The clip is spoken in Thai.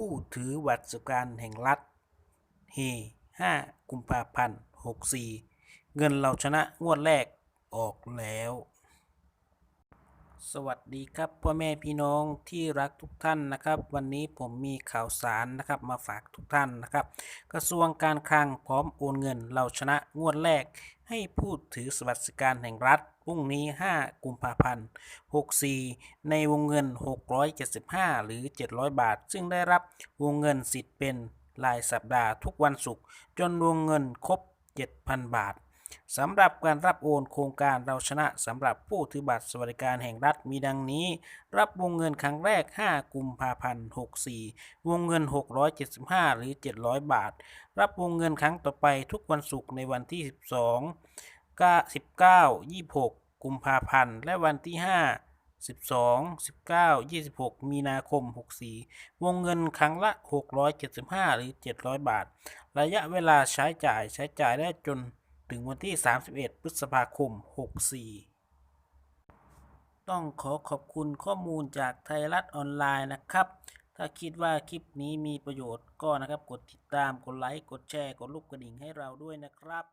ผู้ถือบัตรสวัสดิการแห่งรัฐเฮ5กุมภาพันธ์64 เงินเราชนะงวดแรกออกแล้ว สวัสดีครับพ่อแม่พี่น้องที่รักทุกท่านนะครับ วันนี้ผมมีข่าวสารนะครับมาฝากทุกท่านนะครับ กระทรวงการคลังพร้อมโอนเงินเราชนะงวดแรก ให้ผู้ถือสวัสดิการแห่งรัฐพรุ่งนี้ 5 กุมภาพันธ์64 ในวงเงิน 675 หรือ 700 บาท ซึ่งได้รับวงเงินสิทธิ์เป็นรายสัปดาห์ทุกวันศุกร์จนวงเงินครบ 7,000 บาท สำหรับการรับโอนโครงการเราชนะสำหรับผู้ถือบัตรสวัสดิการแห่งรัฐมีดังนี้ รับวงเงินครั้งแรก 5 กุมภาพันธ์ 64 วงเงิน 675 หรือ 700 บาท รับวงเงินครั้งต่อไปทุกวันศุกร์ในวันที่ 12 19 26 กุมภาพันธ์ และวันที่ 5 12 19 26 มีนาคม 64 วงเงินครั้งละ 675 หรือ 700 บาท ระยะเวลาใช้จ่ายใช้จ่ายได้จน ถึงวันที่ 31 พฤษภาคม 64 ต้องขอขอบคุณข้อมูลจากไทยรัฐออนไลน์นะครับ ถ้าคิดว่าคลิปนี้มีประโยชน์ก็นะครับ กดติดตาม กดไลค์ กดแชร์ กดลูกกระดิ่งให้เราด้วยนะครับ